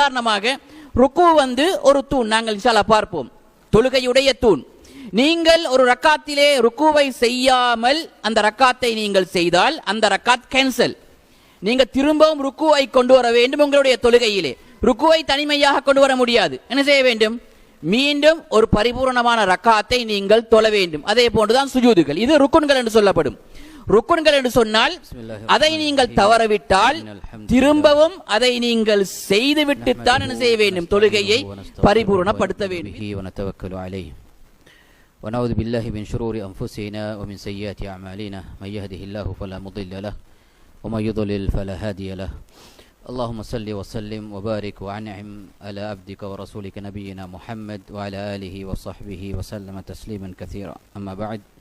உதாரணமாக ருக்கு வந்து ஒரு தூண் நாங்கள் இன்ஷால்லா பார்ப்போம். தொழுகையுடைய தூண். நீங்கள் ஒரு ரக்காத்திலே ருக்குவை செய்யாமல் அந்த ரக்காத்தை நீங்கள் செய்தால் அந்த ரக்காத் கேன்சல் நீங்க திரும்பவும் ருக்குவை கொண்டு வர வேண்டும் உங்களுடைய தொழுகையிலே. ருக்குவை தனிமையாக கொண்டு வர முடியாது. என்ன செய்ய வேண்டும்? மீண்டும் ஒரு பரிபூரணமான ரக்காத்தை நீங்கள் தொழ வேண்டும். அதே போன்றுதான் சுஜூதுகள். இது ருக்குன்கள் என்று சொல்லப்படும். ருக்குன்கள் என்று சொன்னால் அதை நீங்கள் தவறவிட்டால் திரும்பவும் அதை நீங்கள் செய்துவிட்டுத்தான் என்ன செய்ய வேண்டும் தொழுகையை பரிபூரணப்படுத்த வேண்டும் به ونتوكل عليه ونعوذ بالله من شرور أنفسنا ومن سيئات أعمالنا من يهده الله فلا مضل له ومن يضلل فلا هادي له اللهم صل وسلم وبارك وأنعم على عبدك ورسولك نبينا محمد وعلى آله وصحبه وسلم تسليما كثيرا أما بعد آه،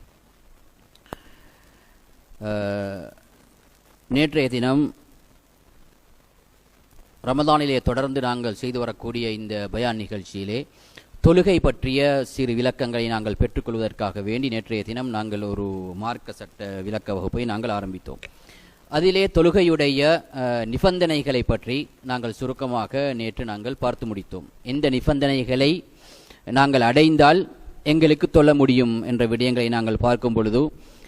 நேற்றைய தினம் ரமதானிலே தொடர்ந்து நாங்கள் செய்து வரக்கூடிய இந்த பயான் நிகழ்ச்சியிலே தொழுகை பற்றிய சிறு விளக்கங்களை நாங்கள் பெற்றுக்கொள்வதற்காக வேண்டி நேற்றைய தினம் நாங்கள் ஒரு மார்க்க சட்ட விளக்க வகுப்பை நாங்கள் ஆரம்பித்தோம். அதிலே தொழுகையுடைய நிபந்தனைகளை பற்றி நாங்கள் சுருக்கமாக நேற்று நாங்கள் பார்த்து முடித்தோம். எந்த நிபந்தனைகளை நாங்கள் அடைந்தால் எங்களுக்கு தொல்ல முடியும் என்ற விடயங்களை நாங்கள் பார்க்கும் பொழுது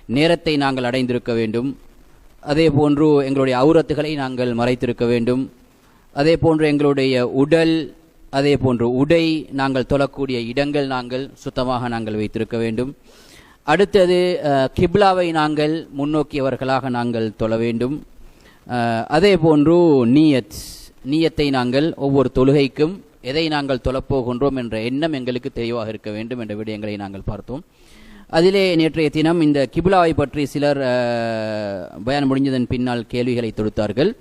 நேரத்தை நாங்கள் அடைந்திருக்க வேண்டும். அதே போன்று எங்களுடைய அவுரத்துகளை நாங்கள் மறைத்திருக்க வேண்டும். அதே போன்று எங்களுடைய உடல் அதே போன்று உடை நாங்கள் தொழக்கூடிய இடங்கள் நாங்கள் சுத்தமாக நாங்கள் வைத்திருக்க வேண்டும். அடுத்தது கிப்லாவை நாங்கள் முன்னோக்கியவர்களாக நாங்கள் தொழ வேண்டும். அதே போன்று நீயத் நீயத்தை நாங்கள் ஒவ்வொரு தொழுகைக்கும் எதை நாங்கள் தொழப்போகின்றோம் என்ற எண்ணம் எங்களுக்கு தெளிவாக இருக்க வேண்டும் என்ற விடயங்களை நாங்கள் பார்த்தோம். அதிலே நேற்றைய தினம் இந்த கிபுலாவை பற்றி சிலர் பயன் முடிஞ்சதன் பின்னால் கேள்விகளை தொடுத்தார்கள்.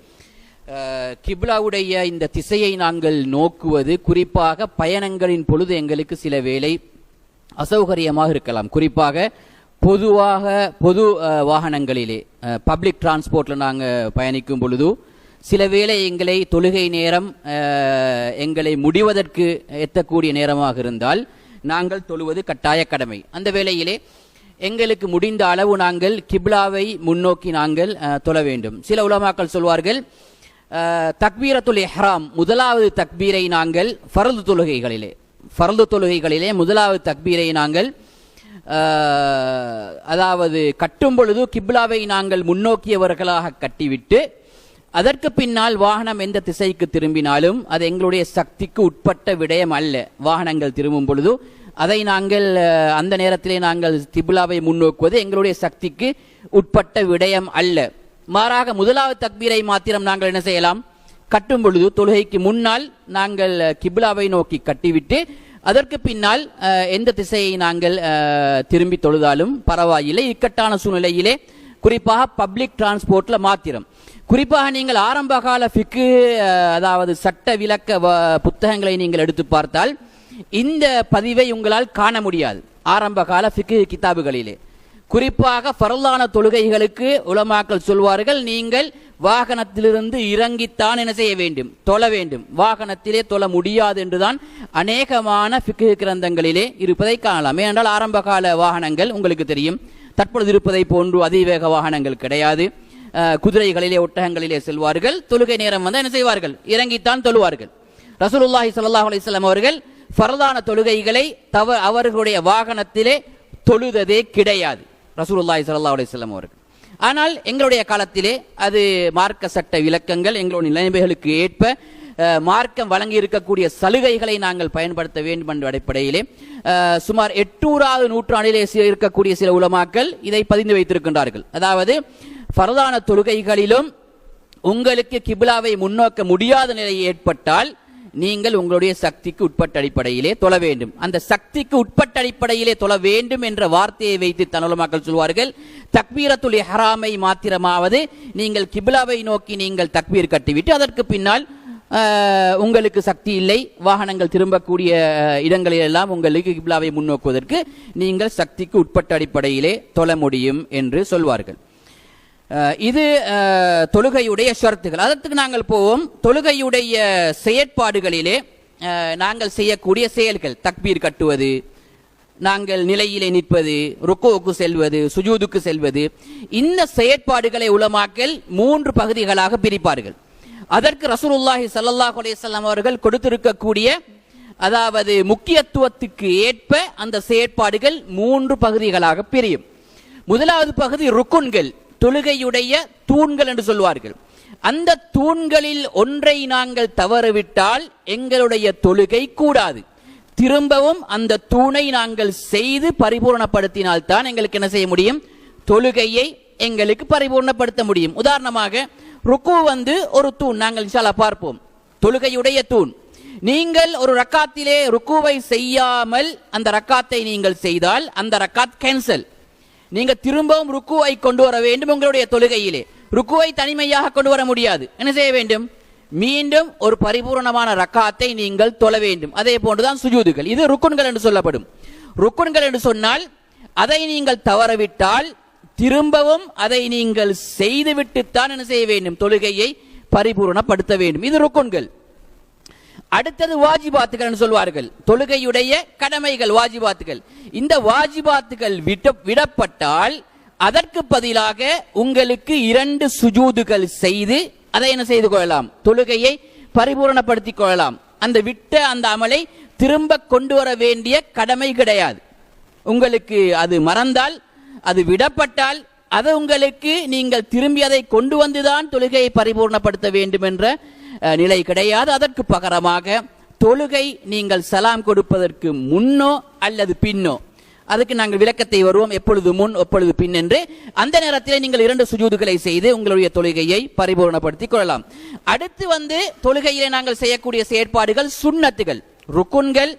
கிபுலாவுடைய கிப்லாவுடைய இந்த திசையை நாங்கள் நோக்குவது குறிப்பாக பயணங்களின் பொழுது எங்களுக்கு சில வேளை அசௌகரியமாக இருக்கலாம். குறிப்பாக பொதுவாக பொது வாகனங்களிலே பப்ளிக் டிரான்ஸ்போர்ட்ல நாங்கள் பயணிக்கும் பொழுது சில வேளை எங்களை தொழுகை நேரம் எங்களை முடிவதற்கு எத்தக்கூடிய நேரமாக இருந்தால் நாங்கள் தொழுவது கட்டாய கடமை. அந்த வேளையிலே எங்களுக்கு முடிந்த அளவு நாங்கள் கிப்லாவை முன்னோக்கி நாங்கள் தொழ வேண்டும். சில உலமாக்கள் சொல்வார்கள் தக்பீரத்துல் எஹ்ராம் முதலாவது தக்பீரை நாங்கள் பரந்து தொழுகைகளிலே பரந்து தொழுகைகளிலே முதலாவது தக்பீரை நாங்கள் அதாவது கட்டும் பொழுது கிப்லாவை நாங்கள் முன்னோக்கியவர்களாக கட்டிவிட்டு அதற்கு பின்னால் வாகனம் எந்த திசைக்கு திரும்பினாலும் அது எங்களுடைய சக்திக்கு உட்பட்ட விடயம் அல்ல. வாகனங்கள் திரும்பும் பொழுது அதை நாங்கள் அந்த நேரத்திலே நாங்கள் திபுலாவை முன்னோக்குவது எங்களுடைய சக்திக்கு உட்பட்ட விடயம் அல்ல. மாறாக முதலாவது தக்பீரை மாத்திரம் நாங்கள் என்ன செய்யலாம்? கட்டும் பொழுது தொழுகைக்கு முன்னால் நாங்கள் கிபுலாவை நோக்கி கட்டிவிட்டு அதற்கு பின்னால் எந்த திசையை நாங்கள் திரும்பி தொழுதாலும் பரவாயில்லை. இக்கட்டான சூழ்நிலையிலே குறிப்பாக பப்ளிக் டிரான்ஸ்போர்ட்ல மாத்திரம். குறிப்பாக நீங்கள் ஆரம்ப கால ஃபிக்கு அதாவது சட்ட விளக்க வ- புத்தகங்களை நீங்கள் எடுத்து பார்த்தால் இந்த பதிவை உங்களால் காண முடியாது. ஆரம்ப கால ஃபிக்கு கிதாபுகளிலே. குறிப்பாக பரலான தொழுகைகளுக்கு உலமாக்கள் சொல்வார்கள் நீங்கள் வாகனத்திலிருந்து இறங்கித்தான் என்ன செய்ய வேண்டும்? தொழ வேண்டும். வாகனத்திலே தொழ முடியாது என்றுதான் அநேகமான ஃபிக்கு கிரந்தங்களிலே இருப்பதை காணலாம். ஏனென்றால் ஆரம்ப கால வாகனங்கள் உங்களுக்கு தெரியும் தற்பொழுது இருப்பதை போன்று அதிவேக வாகனங்கள் கிடையாது. குதிரைகளிலே ஒட்டகங்களிலே செல்வார்கள். தொழுகை நேரம் வந்து என்ன செய்வார்கள்? இறங்கித்தான் தொழுவார்கள். ரசூலுல்லாஹி சல்லாஹ் அலிஸ்லாம் அவர்கள் ஃபரதான தொழுகைகளை தவ அவர்களுடைய வாகனத்திலே தொழுததே கிடையாது. ரசூலுல்லாஹி ஸல்லல்லாஹு அலிஸ்லாம் அவர்கள். ஆனால் எங்களுடைய காலத்திலே அது மார்க்க சட்ட விளக்கங்கள் எங்களுடைய நிலைமைகளுக்கு ஏற்ப மார்க்கம் வழங்கி இருக்கக்கூடிய சலுகைகளை நாங்கள் பயன்படுத்த வேண்டும் என்ற அடிப்படையிலே சுமார் எட்டூறாவது நூற்றாண்டிலே இருக்கக்கூடிய சில உலமாக்கள் இதை பதிந்து வைத்திருக்கின்றார்கள். அதாவது ஃபரதான தொழுகைகளிலும் உங்களுக்கு கிபிலாவை முன்னோக்க முடியாத நிலை ஏற்பட்டால் நீங்கள் உங்களுடைய சக்திக்கு உட்பட்ட அடிப்படையிலே தொழ வேண்டும். அந்த சக்திக்கு உட்பட்ட அடிப்படையிலே தொழ வேண்டும் என்ற வார்த்தையை வைத்து தனுலமாக்கள் சொல்வார்கள். தக்பீரத்துல் ஹராமை மாத்திரமாவது நீங்கள் கிபிலாவை நோக்கி நீங்கள் தக்பீர் கட்டிவிட்டு அதற்கு பின்னால் உங்களுக்கு சக்தி இல்லை. வாகனங்கள் திரும்பக்கூடிய ஆஹ், இடங்களிலெல்லாம் உங்களுக்கு கிப்லாவை முன்னோக்குவதற்கு நீங்கள் சக்திக்கு உட்பட்ட அடிப்படையிலே தொழ முடியும் என்று சொல்வார்கள். இது தொழுகையுடைய ஷர்த்துகள். அதற்கு நாங்கள் போவோம். தொழுகையுடைய செயற்பாடுகளிலே நாங்கள் செய்யக்கூடிய செயல்கள். தக்பீர் கட்டுவது நாங்கள் நிலையிலே நிற்பது ருக்கோவுக்கு செல்வது சுஜூதுக்கு செல்வது. இந்த செயற்பாடுகளை உலமாக்கல் மூன்று பகுதிகளாக பிரிப்பார்கள். அதற்கு ரசூலுல்லாஹி சல்லாஹ் அலையம் அவர்கள் கொடுத்திருக்கக்கூடிய அதாவது முக்கியத்துவத்துக்கு ஏற்ப அந்த செயற்பாடுகள் மூன்று பகுதிகளாக பிரியும். முதலாவது பகுதி ருக்குன்கள். தொழுகையுடைய தூண்கள் என்று சொல்வார்கள். அந்த தூண்களில் ஒன்றை நாங்கள் தவறவிட்டால் எங்களுடைய தொழுகை கூடாது. திரும்பவும் அந்த தூணை நாங்கள் செய்து பரிபூர்ணப்படுத்தினால் தான் எங்களுக்கு என்ன செய்ய முடியும்? தொழுகையை எங்களுக்கு பரிபூர்ணப்படுத்த முடியும். உதாரணமாக ருக்கு வந்து ஒரு தூண் நாங்கள் பார்ப்போம். தொழுகையுடைய தூண். நீங்கள் ஒரு ரக்காத்திலே ருக்குவை செய்யாமல் அந்த ரக்காத்தை நீங்கள் செய்தால் அந்த ரக்காத் கேன்சல் நீங்க திரும்பவும் ருக்குவை கொண்டு வர வேண்டும் உங்களுடைய தொழுகையிலே. ருக்குவை தனிமையாக கொண்டு வர முடியாது. என்ன செய்ய வேண்டும்? மீண்டும் ஒரு பரிபூரணமான ரக்காத்தை நீங்கள் தொழ வேண்டும். அதே போன்றுதான் சுஜூதுகள். இது ருக்குன்கள் என்று சொல்லப்படும். ருக்குன்கள் என்று சொன்னால் அதை நீங்கள் தவறவிட்டால் திரும்பவும் அதை நீங்கள் செய்துவிட்டுத்தான் என்ன செய்ய வேண்டும்? தொழுகையை பரிபூரணப்படுத்த வேண்டும். இது ருக்குன்கள். அடுத்தது வாஜிபாத்துகள் சொல்வார்கள். தொழுகையுடைய கடமைகள் வாஜிபாத்துகள். இந்த வாஜிபாத்துகள் விட்ட விடப்பட்டால் அதற்கு பதிலாக உங்களுக்கு இரண்டு சுஜூதுகள் செய்து அதை என்ன செய்து கொள்ளலாம்? தொழுகையை பரிபூரணப்படுத்திக் கொள்ளலாம். அந்த விட்ட அந்த அமலை திரும்ப கொண்டு வர வேண்டிய கடமை கிடையாது. உங்களுக்கு அது மறந்தால் அது விடப்பட்டால் அது உங்களுக்கு நீங்கள் திரும்பி அதை கொண்டு வந்துதான் தொழுகையை பரிபூர்ணப்படுத்த வேண்டும் என்ற நிலை கிடையாது. அதற்கு பகரமாக தொழுகை நீங்கள் சலாம் கொடுப்பதற்கு முன்னோ அல்லது பின்னோ. அதுக்கு நாங்கள் விளக்கத்தை வருவோம். எப்பொழுது முன் எப்பொழுது பின் என்று. அந்த நேரத்தில் நீங்கள் இரண்டு சுஜூதுகளை செய்து உங்களுடைய தொழுகையை பரிபூர்ணப்படுத்திக் கொள்ளலாம். அடுத்து வந்து தொழுகையிலே நாங்கள் செய்யக்கூடிய செயற்பாடுகள் சுண்ணத்துகள். ருக்குன்கள்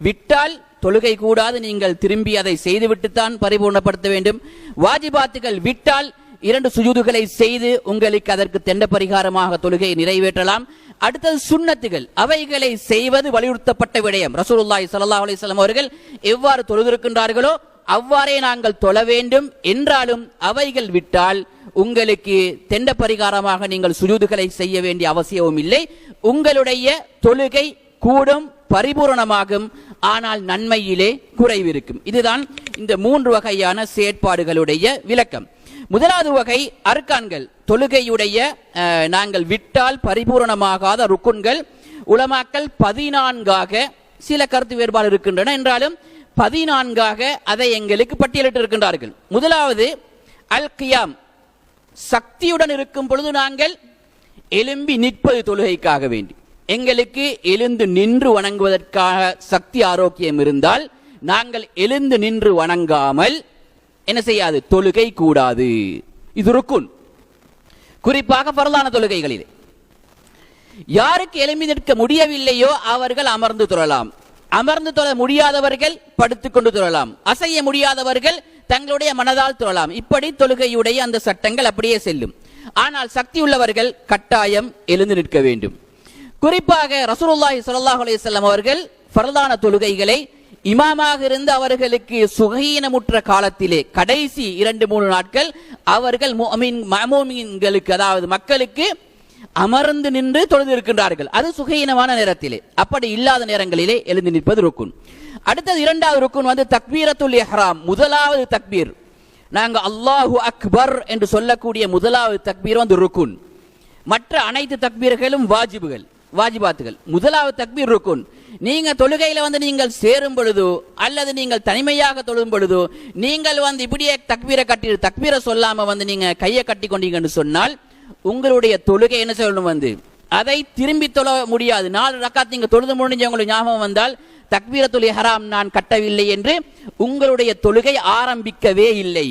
விட்டால் தொழுகை கூடாது. நீங்கள் திரும்பி அதை செய்துவிட்டுத்தான் பரிபூர்ணப்படுத்த வேண்டும். வாஜிபாத்துகள் விட்டால் இரண்டு சுஜூதுகளை செய்து உங்களுக்கு அதற்கு தெண்ட பரிகாரமாக தொழுகையை நிறைவேற்றலாம். அடுத்தது சுண்ணத்துகள். அவைகளை செய்வது வலியுறுத்தப்பட்ட விடயம். ரசூலுல்லாய் சல்லா அலிஸ்லாம் அவர்கள் எவ்வாறு தொழுதிருக்கின்றார்களோ அவ்வாறே நாங்கள் தொழ வேண்டும். என்றாலும் அவைகள் விட்டால் உங்களுக்கு தெண்ட பரிகாரமாக நீங்கள் சுஜூதுகளை செய்ய வேண்டிய அவசியமும் இல்லை. உங்களுடைய தொழுகை கூடும் பரிபூரணமாகும். ஆனால் நன்மையிலே குறைவிருக்கும். இதுதான் இந்த மூன்று வகையான செயற்பாடுகளுடைய விளக்கம். முதலாவது வகை அர்கான்கள் தொழுகையுடைய நாங்கள் விட்டால் பரிபூரணமாகாத ருக்குன்கள். உலமாக்கள் பதினான்காக சில கருத்து வேறுபாடு இருக்கின்றன. என்றாலும் பதினான்காக அதை எங்களுக்கு பட்டியலிட்டு இருக்கின்றார்கள். முதலாவது அல் கியாம் சக்தியுடன் இருக்கும் பொழுது நாங்கள் எலும்பி நிற்பது தொழுகைக்காக வேண்டி. எங்களுக்கு எழுந்து நின்று வணங்குவதற்காக சக்தி ஆரோக்கியம் இருந்தால் நாங்கள் எழுந்து நின்று வணங்காமல் என்ன செய்யாது? தொழுகை கூடாது. இது ருக்குன். குறிப்பாக பரலான தொழுகைகளில். யாருக்கு எழும்பி நிற்க முடியவில்லையோ அவர்கள் அமர்ந்து தொழலாம் அமர்ந்து தொழ முடியாதவர்கள் படுத்துக் கொண்டு தொழலாம் அசைய முடியாதவர்கள் தங்களுடைய மனதால் தொழலாம் இப்படி தொழுகையுடைய அந்த சட்டங்கள் அப்படியே செல்லும். ஆனால் சக்தி உள்ளவர்கள் கட்டாயம் எழுந்து நிற்க வேண்டும். குறிப்பாக ரசூலுல்லாஹி ஸல்லல்லாஹு அலையம் அவர்கள் பரதான தொழுகைகளை இமாமாக இருந்து அவர்களுக்கு சுகீனமுற்ற காலத்திலே கடைசி இரண்டு மூணு நாட்கள் அவர்கள் முஅமின் அதாவது மக்களுக்கு அமர்ந்து நின்று தொழுது இருக்கின்றார்கள். அது சுகீனமான நேரத்திலே. அப்படி இல்லாத நேரங்களிலே எழுந்து நிற்பது ருக்குன். அடுத்தது இரண்டாவது ருக்குன் வந்து தக்பீரத்துல் எஹ்ராம் முதலாவது தக்பீர். நாங்கள் அல்லாஹு அக்பர் என்று சொல்லக்கூடிய முதலாவது தக்பீர் வந்து ருக்குன். மற்ற அனைத்து தக்பீர்களும் வாஜிபுகள் வாஜிபாத்துகள். முதலாவது தக்பீர் ருக்குன். நீங்க தொழுகையில வந்து நீங்கள் சேரும் பொழுதோ அல்லது நீங்கள் தனிமையாக தொழும் பொழுதோ நீங்கள் வந்து இப்படியே தக்பீரை கட்டி தக்பீரை சொல்லாம வந்து நீங்க கையை கட்டி கொண்டீங்கன்னு சொன்னால் உங்களுடைய தொழுகை என்ன சொல்லணும் வந்து? அதை திரும்பி தொழ முடியாது. நாலு ரக்காத் நீங்க தொழுது முடிஞ்ச உங்களுக்கு ஞாபகம் வந்தால் தக்பீரத்துல் ஹராம் நான் கட்டவில்லை என்று உங்களுடைய தொழுகை ஆரம்பிக்கவே இல்லை.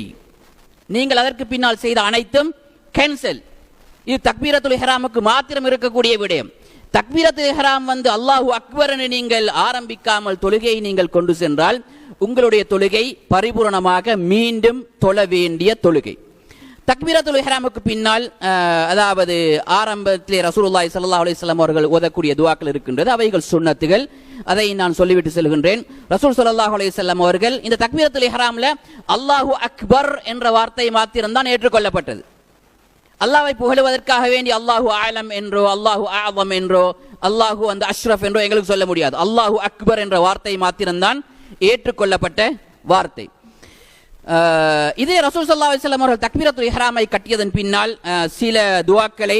நீங்கள் அதற்கு பின்னால் செய்த அனைத்தும் கேன்சல் இது தக்பீரத்துல் ஹராமுக்கு மாத்திரம் இருக்கக்கூடிய விடயம். தக்பீரத்து எஹராம் வந்து அல்லாஹு அக்பரனை நீங்கள் ஆரம்பிக்காமல் தொழுகையை நீங்கள் கொண்டு சென்றால் உங்களுடைய தொழுகை பரிபூரணமாக மீண்டும் தொழ வேண்டிய தொழுகை. தக்பீரத்துல் ஹராமுக்கு பின்னால் அதாவது ஆரம்பத்திலே ரசூலுல்லாய் சல்லா அலிஸ்லாம் அவர்கள் ஓதக்கூடிய துவாக்கள் இருக்கின்றது. அவைகள் சுண்ணத்துகள். அதை நான் சொல்லிவிட்டு செல்கின்றேன். ரசூல் சல்லாஹ் அலைஹி அவர்கள் இந்த தக்பீரத்துல் இஹ்ராம்ல அல்லாஹு அக்பர் என்ற வார்த்தை மாத்திரம்தான் ஏற்றுக்கொள்ளப்பட்டது. அல்லாவை புகழுவதற்காக வேண்டி அல்லாஹு ஆலம் என்றோ அல்லாஹு ஆதம் என்றோ அல்லாஹு அந்த அஷ்ரஃப் என்றோ எங்களுக்கு சொல்ல முடியாது. அல்லாஹு அக்பர் என்ற வார்த்தை மாத்திரம்தான் ஏற்றுக்கொள்ளப்பட்ட வார்த்தை. இதே ரசூல் சல்லா அலிஸ்லாம் அவர்கள் தக்பீரத்துல் இஹ்ராமை கட்டியதன் பின்னால் சில துவாக்களை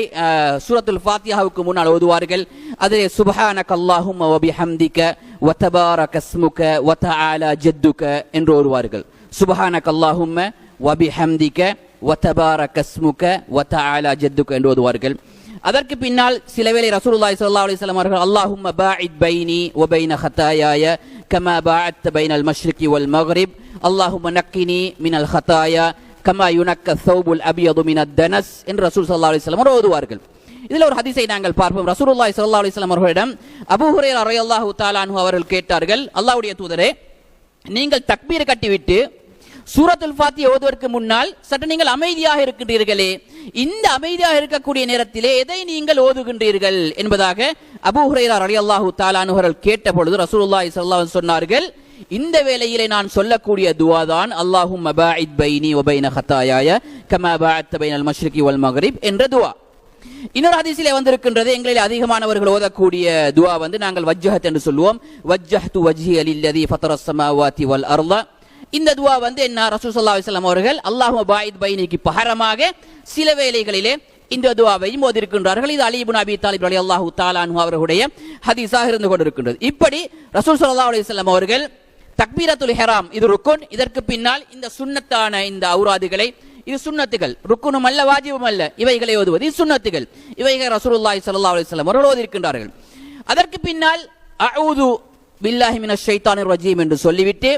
சூரத்துல் ஃபாத்தியாவுக்கு முன்னால் ஓதுவார்கள். அதே சுபஹான கல்லாஹும் வ பிஹம்திக வ கஸ்முக ஸ்முக வ தஆலா என்று ஓதுவார்கள். சுபஹான அல்லாஹும்ம வபி ஹம்திக்க ஒத்தபார கஸ்முக ஸ்முக வ தஆலா என்று ஓதுவார்கள். அதற்கு பின்னால் சில வேளை ரசூலுல்லாஹி ஸல்லல்லாஹு அலைஹி வஸல்லம் அவர்கள் அல்லாஹும்ம பாஇத் பைனி வ பைன ஹதாயாய கமா பாஅத்த பைனல் மஷ்ரிகி வல் மக்ரிப். அல்லாஹும்ம நக்கினி மினல் ஹதாயா கமா யுனக்க தௌபுல் அபியது மினத் தனஸ் என்று ரசூல் ஸல்லல்லாஹு அலைஹி வஸல்லம் ஓதுவார்கள். இதில் ஒரு ஹதீஸை நாங்கள் பார்ப்போம். ரசூலுல்லாஹி ஸல்லல்லாஹு அலைஹி வஸல்லம் அவர்களிடம் அபூ ஹுரைரா ரலியல்லாஹு தஆலா அன்ஹு அவர்கள் கேட்டார்கள் அல்லாஹ்வுடைய தூதரே நீங்கள் தக்பீர் கட்டிவிட்டு சூரத்துல் ஃபாத்தி ஓதுவதற்கு முன்னால் சற்று நீங்கள் அமைதியாக இருக்கின்றீர்களே. இந்த அமைதியாக இருக்கக்கூடிய நேரத்திலே எதை நீங்கள் ஓதுகின்றீர்கள் என்பதாக அபு ஹுரைரா அலி அல்லாஹூ தாலானுகர்கள் கேட்ட பொழுது ரசூலுல்லாஹி ஸல்லல்லாஹு சொன்னார்கள் இந்த வேளையிலே நான் சொல்லக்கூடிய துவா தான் அல்லாஹும் பாஇத் பைனி ஒபைன ஹத்தாயாய ஹதாயாய கமா பாஅத்த பைனல் மஷ்ரிகி வல் மகரிப் என்ற துவா. இன்னொரு ஹதீஸிலே வந்திருக்கின்றது எங்களில் அதிகமானவர்கள் ஓதக்கூடிய துவா வந்து நாங்கள் வஜ்ஜஹத் என்று சொல்லுவோம். வஜ்ஜஹ்து வஜ்ஹி அலில்லதி ஃபத்தரஸ் சமாவாதி வல் அர்லா இந்த துவா வந்து என்ன? ரசூசல்லா ஸல்லல்லாஹு அவர்கள் அல்லாஹு பாயித் பைனிக்கு பகரமாக சில வேளைகளிலே இந்த துவாவையும் ஓதிருக்கின்றார்கள் இது அலிபுன் அபி தாலிப் ரலியல்லாஹு தஆலா தாலானு அவர்களுடைய ஹதீஸாக இருந்து கொண்டிருக்கின்றது. இப்படி ரசூல் சல்லா அலிஸ்லாம் அவர்கள் தக்பீரத்துல் ஹெராம் இது ருக்குன் இதற்கு பின்னால் இந்த சுன்னத்தான இந்த அவுராதுகளை இது சுன்னத்துகள் ருக்குனும் அல்ல வாஜிபும் அல்ல இவைகளை ஓதுவது இது சுண்ணத்துகள். இவைகள் ரசூலுல்லாஹி ஸல்லல்லாஹு அலைஹி வஸல்லம் அவர்கள் ஓதியிருக்கின்றார்கள். அதற்கு பின்னால் அஊது பில்லாஹி மினஷ் ஷைத்தானிர் ரஜீம் என்று சொல்லிவிட்டு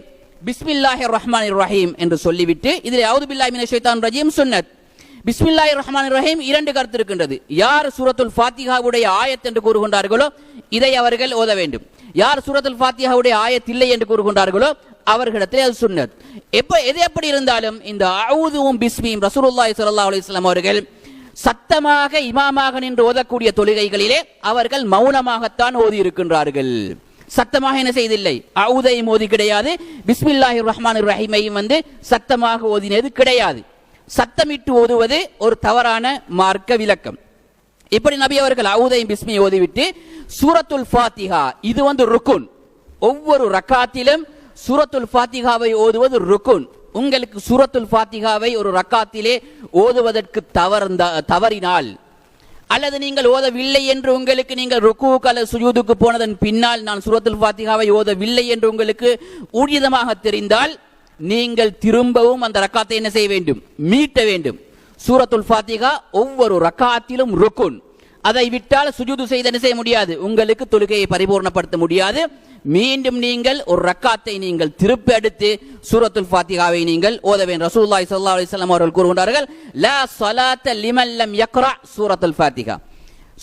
பிஸ்மில்லாஹி ரஹ்மான் ரஹீம் என்று சொல்லிவிட்டு இதில் அவுது பில்லாஹி மின ஷைத்தான் ரஜீம் சுன்னத் பிஸ்மில்லாஹி ரஹ்மான் ரஹீம் இரண்டு கருத்து இருக்கின்றது. யார் சூரத்துல் ஃபாத்திஹாவுடைய ஆயத் என்று கூறுகின்றார்களோ இதை அவர்கள் ஓத வேண்டும். யார் சூரத்துல் ஃபாத்திஹாவுடைய ஆயத் இல்லை என்று கூறுகின்றார்களோ அவர்களிடத்தில் அது சுன்னத் எப்ப எது எப்படி இருந்தாலும் இந்த அவுதுவும் பிஸ்மியும் ரசூலுல்லாஹி ஸல்லல்லாஹு அலைஹி வஸல்லம் அவர்கள் சத்தமாக இமாமாக நின்று ஓதக்கூடிய தொழுகைகளிலே அவர்கள் மௌனமாகத்தான் ஓதி இருக்கின்றார்கள். சத்தமாக என்ன செய்தில்லை? அவுதையும் ஓதி கிடையாது. பிஸ்மில்லாஹிர் ரஹ்மான் ரஹீமையும் வந்து சத்தமாக ஓதினது கிடையாது. சத்தமிட்டு ஓதுவது ஒரு தவறான மார்க்க விளக்கம். இப்படி நபி அவர்கள் அவுதையும் பிஸ்மி ஓதிவிட்டு சூரத்துல் ஃபாத்திஹா இது வந்து ருக்குன். ஒவ்வொரு ரக்காத்திலும் சூரத்துல் ஃபாத்திஹாவை ஓதுவது ருக்குன். உங்களுக்கு சூரத்துல் ஃபாத்திகாவை ஒரு ரக்காத்திலே ஓதுவதற்கு தவறந்த தவறினால் அல்லது நீங்கள் ஓதவில்லை என்று உங்களுக்கு நீங்கள் ருக்குவுக்கு அல்லது சுஜூதுக்கு போனதன் பின்னால் நான் சுரத்துல் ஃபாத்திஹாவை ஓதவில்லை என்று உங்களுக்கு ஊழியதமாக தெரிந்தால் நீங்கள் திரும்பவும் அந்த ரக்காத்தை என்ன செய்ய வேண்டும்? மீட்ட வேண்டும். சூரத்துல் ஃபாத்திகா ஒவ்வொரு ரக்காத்திலும் ருக்குன். அதை விட்டால் சுஜூது செய்து என்ன செய்ய முடியாது? உங்களுக்கு தொழுகையை பரிபூர்ணப்படுத்த முடியாது. மீண்டும் நீங்கள் ஒரு ரக்காத்தை நீங்கள் திருப்பி எடுத்து சூரத்துல் ஃபாத்திகாவை நீங்கள் ஓத வேண்டும். ரசூலுல்லாஹி ஸல்லல்லாஹு அவர்கள் கூறுகின்றார்கள் லா சலாத்த லிமல்லம் யக்ரா சூரத்துல் ஃபாத்திகா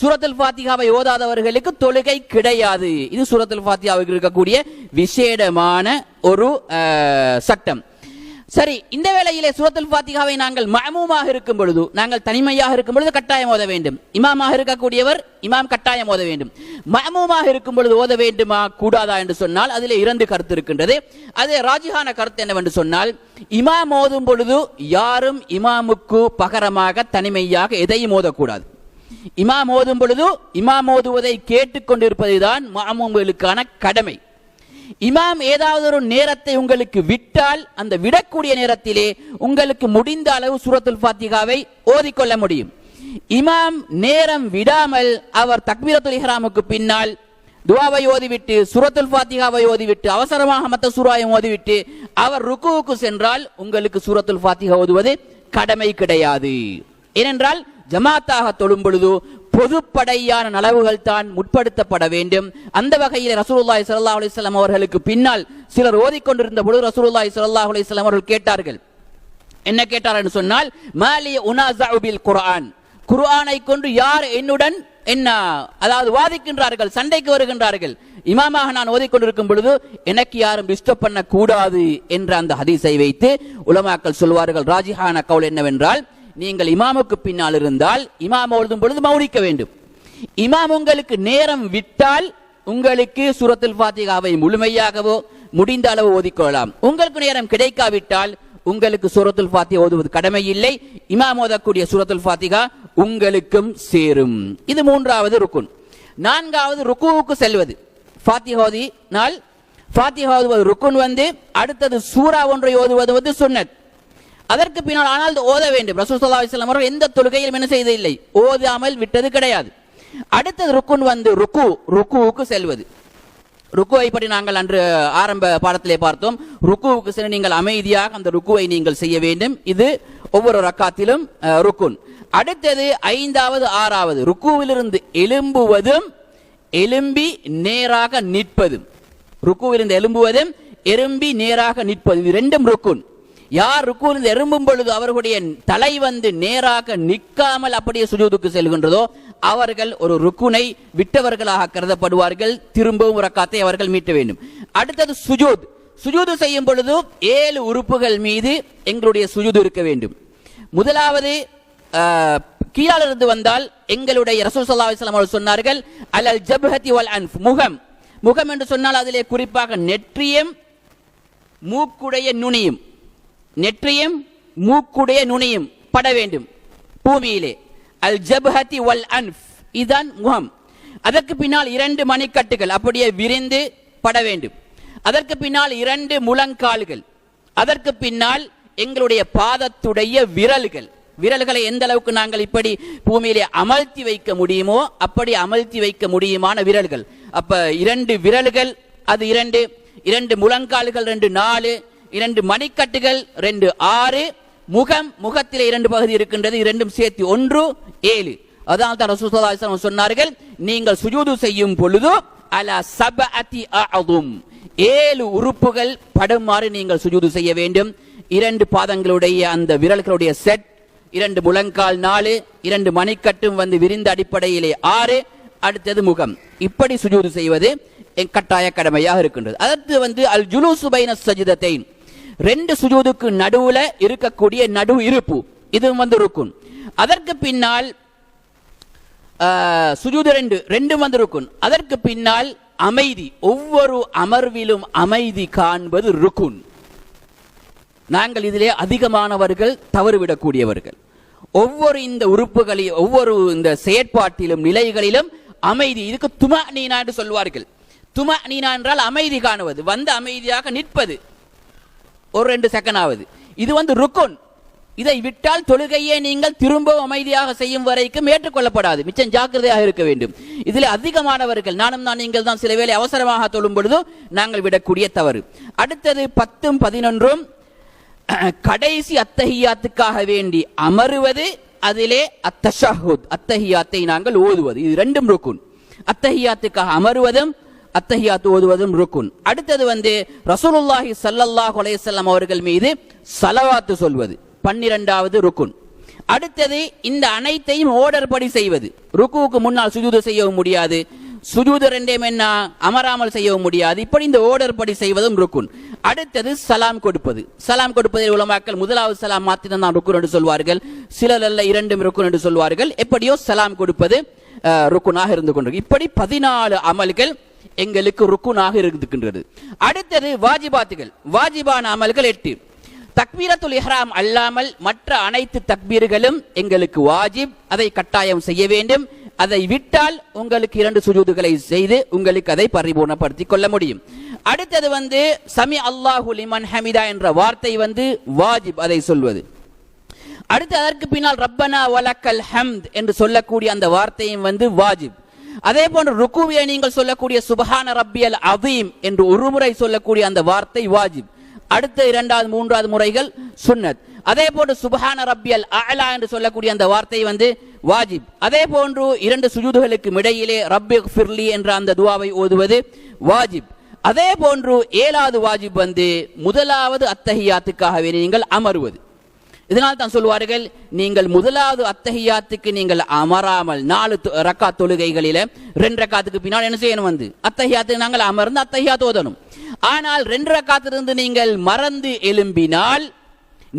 சூரத்துல் ஃபாத்திகாவை ஓதாதவர்களுக்கு தொழுகை கிடையாது. இது சூரத்துல் ஃபாத்திகாவுக்கு இருக்கக்கூடிய விசேடமான ஒரு சட்டம். சரி இந்த வேளையிலே சூரத்துல் ஃபாத்திகாவை நாங்கள் மமூமாக இருக்கும் பொழுது நாங்கள் தனிமையாக இருக்கும் பொழுது கட்டாயம் ஓத வேண்டும். இமாமாக இருக்கக்கூடியவர் இமாம் கட்டாயம் ஓத வேண்டும். மமூமாக இருக்கும் பொழுது ஓத வேண்டுமா? கூடாதா என்று சொன்னால் அதில் இரண்டு கருத்து இருக்கின்றது. அது ராஜிஹான கருத்து என்னவென்று சொன்னால் இமாம் ஓதும் பொழுது யாரும் இமாமுக்கு பகரமாக தனிமையாக எதையும் ஓதக்கூடாது. இமாம் ஓதும் பொழுது இமாம் ஓதுவதை கேட்டுக்கொண்டிருப்பதுதான் மாமூம்களுக்கான கடமை. இமாம் ஏதாவது ஒரு நேரத்தை உங்களுக்கு விட்டால் அந்த விடக்கூடிய நேரத்திலே உங்களுக்கு முடிந்த அளவு சூரத்துல் ஃபாத்திகாவை ஓதிக்கொள்ள முடியும். இமாம் நேரம் விடாமல் அவர் தக்பீரத்துல் இஹ்ராமுக்கு பின்னால் துவாவை ஓதிவிட்டு சுரத்துல் ஃபாத்திகாவை ஓதிவிட்டு அவசரமாக மற்ற சூறாயை ஓதிவிட்டு அவர் ருக்குவுக்கு சென்றால் உங்களுக்கு சூரத்துல் ஃபாத்திகா ஓதுவது கடமை கிடையாது. ஏனென்றால் ஜமாத்தாக தொழும் பொழுது பொதுப்படையான நலவுகள் தான் முற்படுத்தப்பட வேண்டும். அந்த வகையில் ரசூலுல்லாஹி சல்லா அலிஸ்லாம் அவர்களுக்கு பின்னால் சிலர் ஓதிக்கொண்டிருந்த பொழுது ரசூலுல்லாஹி சல்லா அலிஸ்லாம் அவர்கள் கேட்டார்கள். என்ன கேட்டார் என்று சொன்னால் மாலி உனாசாபில் குரான் குர்ஆன். குர்ஆனை கொண்டு யார் என்னுடன் என்ன அதாவது வாதிக்கின்றார்கள் சண்டைக்கு வருகின்றார்கள். இமாமாக நான் ஓதிக்கொண்டிருக்கும் பொழுது எனக்கு யாரும் டிஸ்டர்ப் பண்ண கூடாது என்ற அந்த ஹதீஸை வைத்து உலமாக்கள் சொல்வார்கள். ராஜிஹான கவுல் என்னவென்றால் நீங்கள் இமாமுக்கு பின்னால் இருந்தால் இமாம் ஓதும் பொழுது மௌனிக்க வேண்டும். இமாம் உங்களுக்கு நேரம் விட்டால் உங்களுக்கு சுரத்தில் ஃபாத்திகாவை முழுமையாகவோ முடிந்த அளவு ஓதிக்கொள்ளலாம். உங்களுக்கு நேரம் கிடைக்காவிட்டால் உங்களுக்கு சூரத்துல் ஃபாத்திகா ஓதுவது கடமை இல்லை இமாம் ஓதக்கூடிய சூரத்துல் ஃபாத்திகா உங்களுக்கும் சேரும். இது மூன்றாவது ருக்குன். நான்காவது ருக்குவுக்கு செல்வது. ஃபாத்திஹோதி நாள் ஃபாத்திகா ஓதுவது ருக்குன் வந்து அடுத்தது சூரா ஒன்றை ஓதுவது வந்து சுன்னத். அதற்கு பின்னால் ஆனால் ஓத வேண்டும். ரசூல் ஸல்லல்லாஹு அவர்கள் எந்த தொழுகையிலும் என்ன செய்ததில்லை ஓதாமல் விட்டது கிடையாது. அடுத்தது ருக்குன் வந்து ருக்கு ருக்குவுக்கு செல்வது. ருக்குவை பற்றி நாங்கள் அன்று ஆரம்ப பாடத்திலே பார்த்தோம். ருக்குவுக்கு சென்று நீங்கள் அமைதியாக அந்த ருக்குவை நீங்கள் செய்ய வேண்டும். இது ஒவ்வொரு ரக்காத்திலும் ருக்குன். அடுத்தது ஐந்தாவது ஆறாவது. ருக்குவிலிருந்து எழும்புவதும் எலும்பி நேராக நிற்பதும். ருக்குவிலிருந்து எழும்புவதும் எறும்பி நேராக நிற்பது இது ரெண்டும் ருக்குன். யார் ருக்குவிலிருந்து எறும்பும் பொழுது அவர்களுடைய தலை வந்து நேராக நிற்காமல் அப்படியே சுஜூதுக்கு செல்கின்றதோ அவர்கள் ஒரு ருக்குனை விட்டவர்களாக கருதப்படுவார்கள். திரும்பவும் ரக்காத்தை அவர்கள் மீட்ட வேண்டும். அடுத்தது சுஜூத். சுஜூது செய்யும் பொழுது ஏழு உறுப்புகள் மீது எங்களுடைய சுஜூது இருக்க வேண்டும். முதலாவது ஆஹ், கீழாலிருந்து வந்தால் எங்களுடைய ரசூல் சல்லா அலைஹி அவர்கள் சொன்னார்கள் அலல் ஜப்ஹதி வல் அன்ஃப். முகம். முகம் என்று சொன்னால் அதிலே குறிப்பாக நெற்றியும் மூக்குடைய நுனியும். நெற்றியும் மூக்குடைய நுனியும் பட வேண்டும். பூமியிலே. அல் ஜப்ஹதி வல் அன்ஃப். இதுதான் முகம். அதற்கு பின்னால் இரண்டு மணிக்கட்டுகள் அப்படியே விரிந்து பட வேண்டும். அதற்கு பின்னால் இரண்டு முழங்கால்கள். அதற்கு பின்னால் எங்களுடைய பாதத்துடைய விரல்கள். விரல்களை எந்த அளவுக்கு நாங்கள் இப்படி பூமியிலே அமர்த்தி வைக்க முடியுமோ அப்படி அமர்த்தி வைக்க முடியுமான விரல்கள். அப்ப இரண்டு விரல்கள் அது இரண்டு இரண்டு முழங்கால்கள் ரெண்டு நாலு இரண்டு மணிக்கட்டுகள் ரெண்டு ஆறு முகம் முகத்திலே இரண்டு பகுதி இருக்கின்றது இரண்டும் சேர்த்து ஒன்று ஏழு. அதான் தான் ரசூல் சொன்னார்கள் நீங்கள் சுஜூது செய்யும் பொழுது அல சப அதி அதும் ஏழு உறுப்புகள் படுமாறு நீங்கள் சுஜூது செய்ய வேண்டும். இரண்டு பாதங்களுடைய அந்த விரல்களுடைய செட் இரண்டு முழங்கால் நாலு இரண்டு மணிக்கட்டும் வந்து விரிந்த அடிப்படையிலே ஆறு அடுத்தது முகம். இப்படி சுஜூது செய்வது என் கட்டாய கடமையாக இருக்கின்றது. அடுத்து வந்து அல் ஜுலூசு பைன சஜிதத்தை ரெண்டு சுஜூதுக்கு நடுவுல இருக்கக்கூடிய நடு இருப்பு. இது வந்து ருக்குன். அதற்கு பின்னால் சுஜூது ரெண்டு ரெண்டும் வந்து ருக்குன். அதற்கு பின்னால் அமைதி. ஒவ்வொரு அமர்விலும் அமைதி காண்பது ருக்குன். நாங்கள் இதிலே அதிகமானவர்கள் தவறுவிடக்கூடியவர்கள். ஒவ்வொரு இந்த உறுப்புகளையும் ஒவ்வொரு இந்த செயற்பாட்டிலும் நிலைகளிலும் அமைதி. இதுக்கு தும நீனா என்று சொல்வார்கள். தும நீனா என்றால் அமைதி காணுவது. வந்து அமைதியாக நிற்பது. ஒரு ரெண்டு செகண்ட் ஆகுது. இது வந்து ருக்குன் இதை விட்டால் தொழுகையை நீங்கள் திரும்பவும் அமைதியாக செய்யும் வரைக்கும் ஏற்றுக்கொள்ளப்படாது. மிச்சம் ஜாக்கிரதையாக இருக்க வேண்டும். இதில் அதிகமானவர்கள் நானும் நான் நீங்கள் தான் சில வேளை அவசரமாக தொழும் பொழுதும் நாங்கள் விடக்கூடிய தவறு. அடுத்தது பத்தும் பதினொன்றும் கடைசி அத்தஹியாத்துக்காக வேண்டி அமருவது அதிலே அத்தஷஹுத் அத்தஹியாத்தை நாங்கள் ஓதுவது. இது ரெண்டும் ருக்குன் அத்தஹியாத்துக்காக அமருவதும் அத்தஹியாத்து ஓதுவதும் ருக்குன். அடுத்தது வந்து ரசூலுல்லாஹி சல்லல்லாஹ் அலைஹி அவர்கள் மீது சலவாத்து சொல்வது. பன்னிரெண்டாவது ருக்குன். அடுத்தது இந்த அனைத்தையும் ஓர்டர் படி செய்வது. ருக்குவுக்கு முன்னால் சுஜூது செய்யவும் முடியாது. சுஜூது ரெண்டே என்ன? அமராமல் செய்யவும் முடியாது. இப்படி இந்த ஓர்டர் படி செய்வதும் ருக்குன். அடுத்தது சலாம் கொடுப்பது. சலாம் கொடுப்பதில் உலமாக்கள் முதலாவது சலாம் மாத்திரம் தான் ருக்குன் என்று சொல்வார்கள். சிலர் அல்ல இரண்டும் ருக்குன் என்று சொல்வார்கள். எப்படியோ சலாம் கொடுப்பது ருக்குனாக இருந்து கொண்டிருக்கும் இப்படி பதினாலு அமல்கள் எங்களுக்கு ருக்குனாக இருக்கின்றது. அடுத்தது வாஜிபாத்துகள். வாஜிபான அமல்கள் எட்டு. தக்பீரத்துல் இஹ்ராம் அல்லாமல் மற்ற அனைத்து தக்பீர்களும் எங்களுக்கு வாஜிப் அதை கட்டாயம் செய்ய வேண்டும். அதை விட்டால் உங்களுக்கு இரண்டு சுஜூதுகளை செய்து உங்களுக்கு அதை பரிபூர்ணப்படுத்திக் கொள்ள முடியும். அடுத்தது வந்து சமி அல்லாஹு லிமன் ஹமிதா என்ற வார்த்தை வந்து வாஜிப் அதை சொல்வது. அடுத்து அதற்கு பின்னால் ரப்பனா வலக்கல் ஹம்த் என்று சொல்லக்கூடிய அந்த வார்த்தையும் வந்து வாஜிப். அதே போன்று ருக்குவியை நீங்கள் சொல்லக்கூடிய சுபஹான ரப்பியல் அவீம் என்று ஒரு முறை சொல்லக்கூடிய அந்த வார்த்தை வாஜிப். அடுத்த இரண்டாவது மூன்றாவது முறைகள் சுன்னத். அதே போன்று சுபஹான ரப்பியல் அலா என்று சொல்லக்கூடிய அந்த வார்த்தை வந்து வாஜிப். அதே போன்று இரண்டு சுஜூதுகளுக்கு இடையிலே ரப்பி ஃபிர்லி என்ற அந்த துவாவை ஓதுவது வாஜிப். அதே போன்று ஏழாவது வாஜிப் வந்து முதலாவது அத்தகையாத்துக்காகவே நீங்கள் அமருவது. இதனால் தான் சொல்வார்கள் நீங்கள் முதலாவது அத்தகையாத்துக்கு நீங்கள் அமராமல் நாலு ரக்கா ரக்காத் தொழுகைகளில ரெண்டு ரக்காத்துக்கு பின்னால் என்ன செய்யணும் வந்து? அத்தகையாத்துக்கு நாங்கள் அமர்ந்து அத்தகையா ஓதணும். ஆனால் ரெண்டு ரக்காத்திலிருந்து நீங்கள் மறந்து எழும்பினால்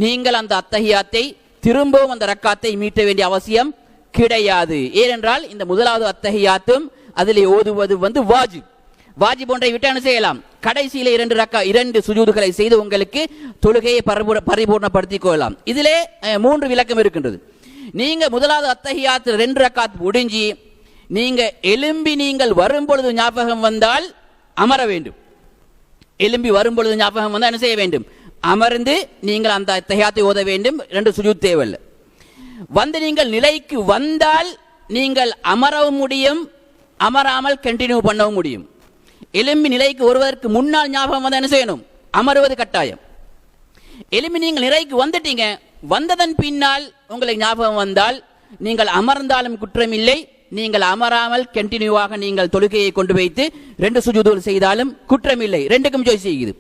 நீங்கள் அந்த அத்தகையாத்தை திரும்பவும் அந்த ரக்காத்தை மீட்ட வேண்டிய அவசியம் கிடையாது. ஏனென்றால் இந்த முதலாவது அத்தகையாத்தும் அதிலே ஓதுவது வந்து வாஜிப். வாஜிப் ஒன்றை விட்டு என்ன செய்யலாம். கடைசியில இரண்டு ரக்கா இரண்டு சுஜூதுகளை செய்து உங்களுக்கு தொழுகையை பரிபூர- பரிபூர்ணப்படுத்திக் கொள்ளலாம். இதிலே மூன்று விளக்கம் இருக்கின்றது. நீங்க முதலாவது அத்தகையாத்து ரெண்டு ரக்காத் முடிஞ்சு நீங்க எலும்பி நீங்கள் வரும் பொழுது ஞாபகம் வந்தால் அமர வேண்டும். எலும்பி வரும் பொழுது ஞாபகம் வந்தால் என்ன செய்ய வேண்டும்? அமர்ந்து நீங்கள் அந்த அத்தகையாத்தை ஓத வேண்டும். ரெண்டு சுஜூத் தேவையில்லை. வந்து நீங்கள் நிலைக்கு வந்தால் நீங்கள் அமரவும் முடியும் அமராமல் கண்டினியூ பண்ணவும் முடியும். எலும்பி நிலைக்கு வருவதற்கு முன்னால் ஞாபகம் வந்தால் என்ன செய்யணும்? அமருவது கட்டாயம். எலும்பி நீங்கள் நிறைக்கு வந்துட்டீங்க வந்ததன் பின்னால் உங்களுக்கு ஞாபகம் வந்தால் நீங்கள் அமர்ந்தாலும் குற்றமில்லை நீங்கள் அமராமல் கண்டினியூவாக நீங்கள் தொழுகையை கொண்டு வைத்து ரெண்டு சுஜூதுகள் செய்தாலும் குற்றமில்லை. ரெண்டுக்கும் ஜோய் செய்யுது.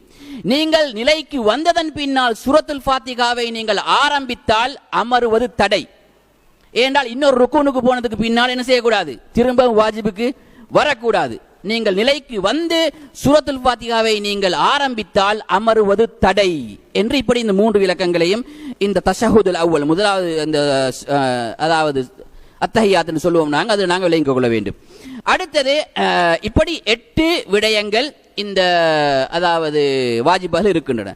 நீங்கள் நிலைக்கு வந்ததன் பின்னால் சுரத்துல் ஃபாத்திகாவை நீங்கள் ஆரம்பித்தால் அமருவது தடை. ஏனென்றால் இன்னொரு ருக்குனுக்கு போனதுக்கு பின்னால் என்ன செய்யக்கூடாது? திரும்ப வாஜிபுக்கு வரக்கூடாது. நீங்கள் நிலைக்கு வந்து சூரத்துல் ஃபாத்திகாவை நீங்கள் ஆரம்பித்தால் அமருவது தடை என்று இப்படி இந்த மூன்று விளக்கங்களையும் இந்த தஷஹுதுல் அவ்வல் முதலாவது இந்த அதாவது அத்தகையாத்துன்னு சொல்லுவோம் நாங்கள் அது நாங்கள் விளங்கிக் கொள்ள வேண்டும். அடுத்தது இப்படி எட்டு விடயங்கள் இந்த அதாவது வாஜிபாக இருக்கின்றன.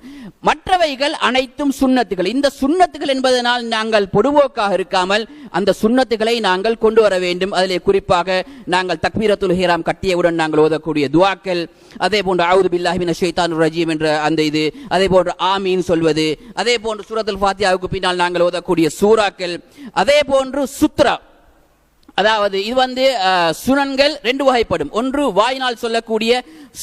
மற்றவைகள் அனைத்தும் சுன்னத்துகள் இந்த சுன்னத்துகள் என்பதனால் நாங்கள் பொதுவோக்காக இருக்காமல் அந்த சுன்னத்துகளை நாங்கள் கொண்டு வர வேண்டும். அதிலே குறிப்பாக நாங்கள் தக்மீரத்துல் ஹீராம் கட்டியவுடன் நாங்கள் ஓதக்கூடிய துவாக்கள் அதே போன்று அவுது பில்லாஹிமின் ஷைத்தான் ரஜீம் என்ற அந்த இது அதே போன்று ஆமீன் சொல்வது அதே போன்று சூரத்துல் ஃபாத்தியாவுக்கு பின்னால் நாங்கள் ஓதக்கூடிய சூறாக்கள் அதே போன்று சுத்ரா. அதாவது இது வந்து சுனன்கள் ரெண்டு வகைப்படும். ஒன்று வாயினால் சொல்லக்கூடிய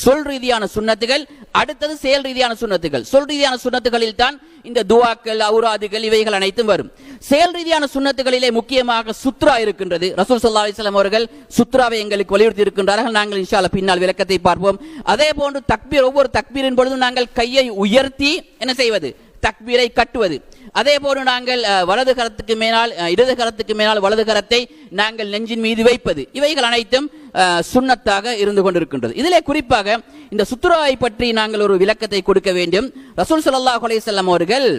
சொல் ரீதியான சுண்ணத்துகள் அடுத்தது செயல் ரீதியான சுண்ணத்துகள். சொல் ரீதியான சுண்ணத்துகளில் தான் இந்த துவாக்கள் அவுராதுகள் இவைகள் அனைத்தும் வரும். செயல் ரீதியான சுண்ணத்துகளிலே முக்கியமாக சுத்ரா இருக்கின்றது. ரசூல் சல்லா அலிஸ்லாம் அவர்கள் சுத்ராவை எங்களுக்கு வலியுறுத்தி இருக்கின்றார்கள். நாங்கள் இன்ஷால பின்னால் விளக்கத்தை பார்ப்போம். அதே போன்று தக்பீர் ஒவ்வொரு தக்பீரின் பொழுதும் நாங்கள் கையை உயர்த்தி என்ன செய்வது? தக்பீரை கட்டுவது. அதே போன்று நாங்கள் வலது கரத்துக்கு மேலால் இடது கரத்துக்கு மேலால் வலது கரத்தை நாங்கள் நெஞ்சின் மீது வைப்பது. இவைகள் அனைத்தும் சுண்ணத்தாக இருந்து கொண்டிருக்கின்றது. இதிலே குறிப்பாக இந்த சுத்துராவை பற்றி நாங்கள் ஒரு விளக்கத்தை கொடுக்க வேண்டும். ரசூல் ஸல்லல்லாஹு அலைஹி அவர்கள்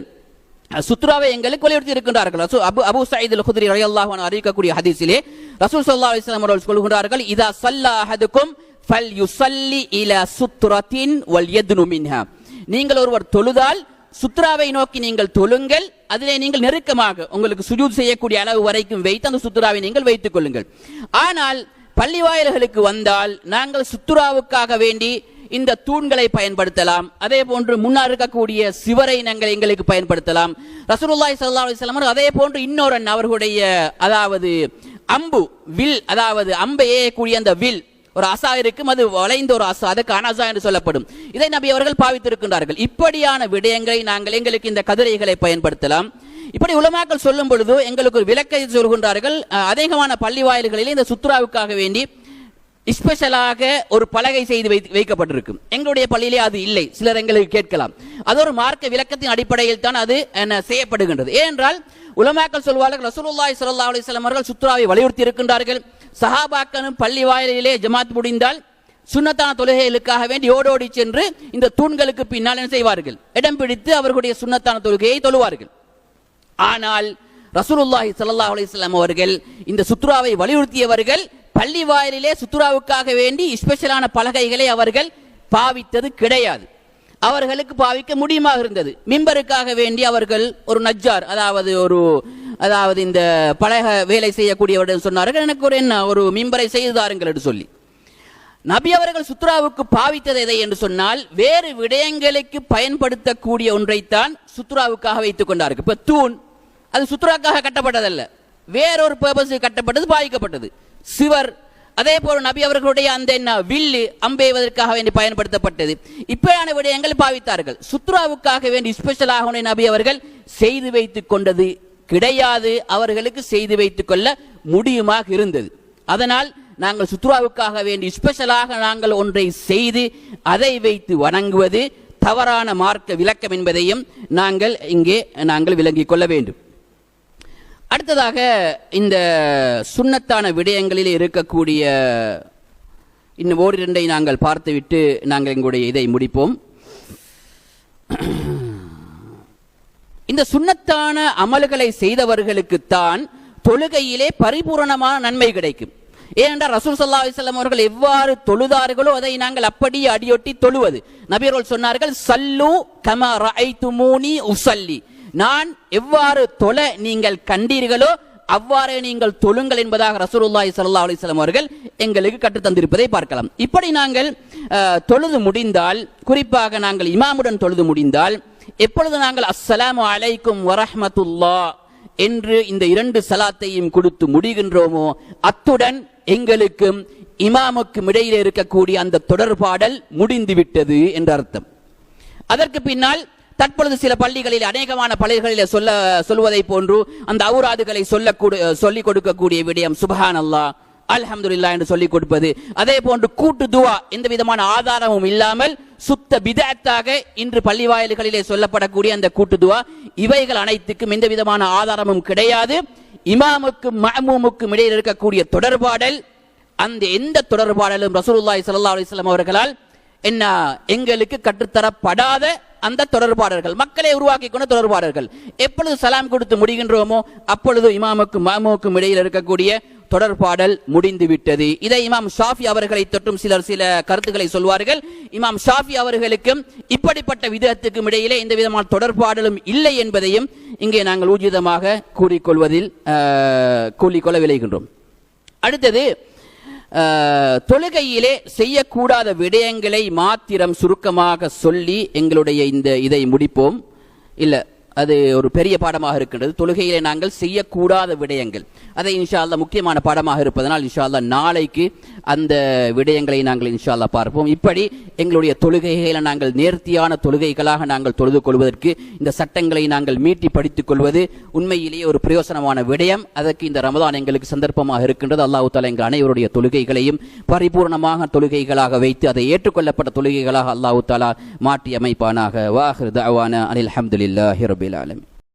சுத்ராவை எங்களுக்கு வலியுறுத்தி இருக்கின்றார்கள். ரசூ- Abu Abu Saeed al Khudri ரலியல்லாஹு அன்ஹு அறிவிக்கக்கூடிய ஹதீஸிலே ரசூல் ஸல்லல்லாஹு அலைஹி வஸல்லம் அவர்கள் சொல்கின்றார்கள் இதா ஸல்லா அஹதுக்கும் ஃபல் யுஸல்லி இலா சுத்ரத்தின் வல் யத்னு மின்ஹா. நீங்கள் ஒருவர் தொழுதால் சுத்ராவை நோக்கி நீங்கள் தொழுங்கள் அதிலே நீங்கள் நெருக்கமாக உங்களுக்கு சுஜூத் செய்யக்கூடிய அளவு வரைக்கும் வைத்து அந்த சுத்ராவை நீங்கள் வைத்துக் கொள்ளுங்கள். ஆனால் பள்ளி வாயில்களுக்கு வந்தால் நாங்கள் சுத்துராவுக்காக வேண்டி இந்த தூண்களை பயன்படுத்தலாம். அதே போன்று முன்னால் இருக்கக்கூடிய சிவரை நாங்கள் எங்களுக்கு பயன்படுத்தலாம். ரசூலுல்லாய் சல்லா அலிஸ்லாம் அதே போன்று இன்னொரு அவர்களுடைய அதாவது அம்பு வில் அதாவது அம்பை ஏயக்கூடிய அந்த வில் ஒரு அசா இருக்கும் அது வளைந்த ஒரு அசா அதுக்கு அனசா என்று சொல்லப்படும். இதை நபி அவர்கள் பாவித்திருக்கின்றார்கள். இப்படியான விடயங்களை நாங்கள் எங்களுக்கு இந்த கதிரைகளை பயன்படுத்தலாம். இப்படி உலமாக்கள் சொல்லும் பொழுது எங்களுக்கு ஒரு விளக்கை சொல்கின்றார்கள். அதிகமான பள்ளி வாயில்களில் இந்த சுற்றுலாவுக்காக வேண்டி ஸ்பெஷலாக ஒரு பலகை செய்து வைக்கப்பட்டிருக்கும் எங்களுடைய பள்ளியிலே அது இல்லை. சிலர் எங்களுக்கு கேட்கலாம். அது ஒரு மார்க்க விளக்கத்தின் அடிப்படையில் தான் அது என்ன செய்யப்படுகின்றது. ஏனென்றால் உலமாக்கள் சொல்வார்கள் ரசூலுல்லாய் சல்லா அலிஸ்லாம் அவர்கள் சுத்ராவை வலியுறுத்தி இருக்கின்றார்கள். சஹாபாக்களும் பள்ளி வாயிலிலே ஜமாத் முடிந்தால் சுண்ணத்தான தொழுகைகளுக்காக வேண்டி ஓடோடி சென்று இந்த தூண்களுக்கு பின்னால் என்ன செய்வார்கள்? இடம் பிடித்து அவர்களுடைய சுண்ணத்தான தொழுகையை தொழுவார்கள். ஆனால் ரசூலுல்லாஹி சல்லா அலிஸ்லாம் அவர்கள் இந்த சுத்ராவை வலியுறுத்தியவர்கள் பள்ளி வாயிலே சுத்ராவுக்காக வேண்டி ஸ்பெஷலான பலகைகளை அவர்கள் பாவித்தது கிடையாது. அவர்களுக்கு பாவிக்க முடியுமாக இருந்தது. மிம்பருக்காக வேண்டி அவர்கள் ஒரு நஜ்ஜார் அதாவது ஒரு அதாவது இந்த பழக வேலை செய்யக்கூடியவர்கள் சொன்னார்கள். எனக்கு ஒரு என்ன ஒரு மிம்பரை செய்து தாருங்கள் என்று சொல்லி. நபி அவர்கள் சுத்ராவுக்கு பாவித்தது எதை என்று சொன்னால் வேறு விடயங்களுக்கு பயன்படுத்தக்கூடிய ஒன்றைத்தான் சுத்ராவுக்காக வைத்துக் கொண்டார்கள். இப்ப தூண் அது சுத்ராக்காக கட்டப்பட்டதல்ல. வேறொரு பர்பஸ் கட்டப்பட்டது பாதிக்கப்பட்டது சிவர் அதே போல நபி அவர்களுடைய அந்த என்ன வில்லு அம்பெய்வதற்காக வேண்டி பயன்படுத்தப்பட்டது. இப்படியான விடயங்கள் பாவித்தார்கள். சுத்ராவுக்காக வேண்டி ஸ்பெஷலாக நபி அவர்கள் செய்து வைத்துக் கொண்டது கிடையாது. அவர்களுக்கு செய்து வைத்துக் கொள்ள முடியுமாக இருந்தது. அதனால் நாங்கள் சுற்றுலாவுக்காக வேண்டி ஸ்பெஷலாக நாங்கள் ஒன்றை செய்து அதை வைத்து வணங்குவது தவறான மார்க்க விளக்கம் என்பதையும் நாங்கள் இங்கே நாங்கள் விளங்கிக் கொள்ள வேண்டும். அடுத்ததாக இந்த சுண்ணத்தான விடயங்களில் இருக்கக்கூடிய இன்னும் ஓரிரண்டை நாங்கள் பார்த்துவிட்டு நாங்கள் எங்களுடைய இதை முடிப்போம். இந்த சுண்ணத்தான அமல்களை செய்தவர்களுக்குத்தான் தொழுகையிலே பரிபூரணமான நன்மை கிடைக்கும். ஏனென்றால் ரசூல் சல்லா அலிஸ்லாம் அவர்கள் எவ்வாறு தொழுதார்களோ அதை நாங்கள் அப்படியே அடியொட்டி தொழுவது. நபியர்கள் சொன்னார்கள் சல்லு கம ரஐத்துமூனி உசல்லி நான் எவ்வாறு தொழ நீங்கள் கண்டீர்களோ அவ்வாறே நீங்கள் தொழுங்கள் என்பதாக ரசூலுல்லாஹி சல்லா அலிஸ்லாம் அவர்கள் எங்களுக்கு கற்றுத் தந்திருப்பதை பார்க்கலாம். இப்படி நாங்கள் தொழுது முடிந்தால் குறிப்பாக நாங்கள் இமாமுடன் தொழுது முடிந்தால் எப்பொழுது நாங்கள் அஸ்ஸலாமு அலைக்கும் வரஹமத்துல்லா என்று இந்த இரண்டு சலாத்தையும் கொடுத்து முடிகின்றோமோ அத்துடன் எங்களுக்கும் இமாமுக்கும் இடையில் இருக்கக்கூடிய அந்த தொடர்பாடல் முடிந்துவிட்டது என்ற அர்த்தம். அதற்கு பின்னால் தற்பொழுது சில பள்ளிகளில் அநேகமான பள்ளிகளில் சொல்ல சொல்வதை போன்று அந்த அவுராதுகளை சொல்ல சொல்லிக் கொடுக்கக்கூடிய விடயம் சுபஹான் அல்லா அல்ஹம்துலில்லாஹ் என்று சொல்லிக் கொடுப்பது. அதே போன்று கூட்டு துவா எந்த விதமான ஆதாரமும் இல்லாமல் சுத்த பிதத்தாக இன்று பள்ளி வாயில்களிலே சொல்லப்படக்கூடிய அந்த கூட்டு துவா. இவைகள் அனைத்துக்கும் எந்த விதமான ஆதாரமும் கிடையாது. இமாமுக்கும் மஹமூமுக்கும் இடையில் இருக்கக்கூடிய தொடர்பாடல் அந்த எந்த தொடர்பாடலும் ரசூலுல்லாய் சல்லா அலிஸ்லாம் அவர்களால் என்ன எங்களுக்கு கற்றுத்தரப்படாத அந்த தொடர்பாளர்கள் மக்களை உருவாக்கி கொண்ட தொடர்பாளர்கள் எப்பொழுது சலாம் கொடுத்து முடிகின்றோமோ அப்பொழுது இமாமுக்கும் மாமுக்கும் இடையில் இருக்கக்கூடிய தொடர்பாடல் முடிந்து விட்டது இதை இமாம் ஷாஃபி அவர்களை தொற்றும் சிலர் சில கருத்துக்களை சொல்வார்கள். இமாம் ஷாஃபி அவர்களுக்கும் இப்படிப்பட்ட விதத்துக்கும் இடையிலே எந்த விதமான தொடர்பாடலும் இல்லை என்பதையும் இங்கே நாங்கள் ஊர்ஜிதமாக கூறிக்கொள்வதில் ஆஹ், கூறிக்கொள்ள விளைகின்றோம் அடுத்தது தொழுகையிலே செய்யக்கூடாத விடயங்களை மாத்திரம் சுருக்கமாக சொல்லி எங்களுடைய இந்த இதை முடிப்போம். இல்லை அது ஒரு பெரிய பாடமாக இருக்கின்றது. தொழுகையிலே நாங்கள் செய்யக்கூடாத விடயங்கள். அதை இன்ஷா அல்லாஹ் முக்கியமான பாடமாக இருப்பதனால் இன்ஷா நாளைக்கு அந்த விடயங்களை நாங்கள் இன்ஷா பார்ப்போம். இப்படி எங்களுடைய தொழுகைகளை நாங்கள் நேர்த்தியான தொழுகைகளாக நாங்கள் தொழுது கொள்வதற்கு இந்த சட்டங்களை நாங்கள் மீட்டி படித்துக் கொள்வது உண்மையிலேயே ஒரு பிரயோசனமான விடயம். அதற்கு இந்த ரமதான் எங்களுக்கு சந்தர்ப்பமாக இருக்கின்றது. அல்லாஹு தாலா எங்கள் அனைவருடைய தொழுகைகளையும் பரிபூர்ணமாக தொழுகைகளாக வைத்து அதை ஏற்றுக்கொள்ளப்பட்ட தொழுகைகளாக அல்லாஹு தாலா மாற்றி அமைப்பானாக. வாஹிர் தவான அனில் அஹமதுல்லாஹி ரபில் العالمين.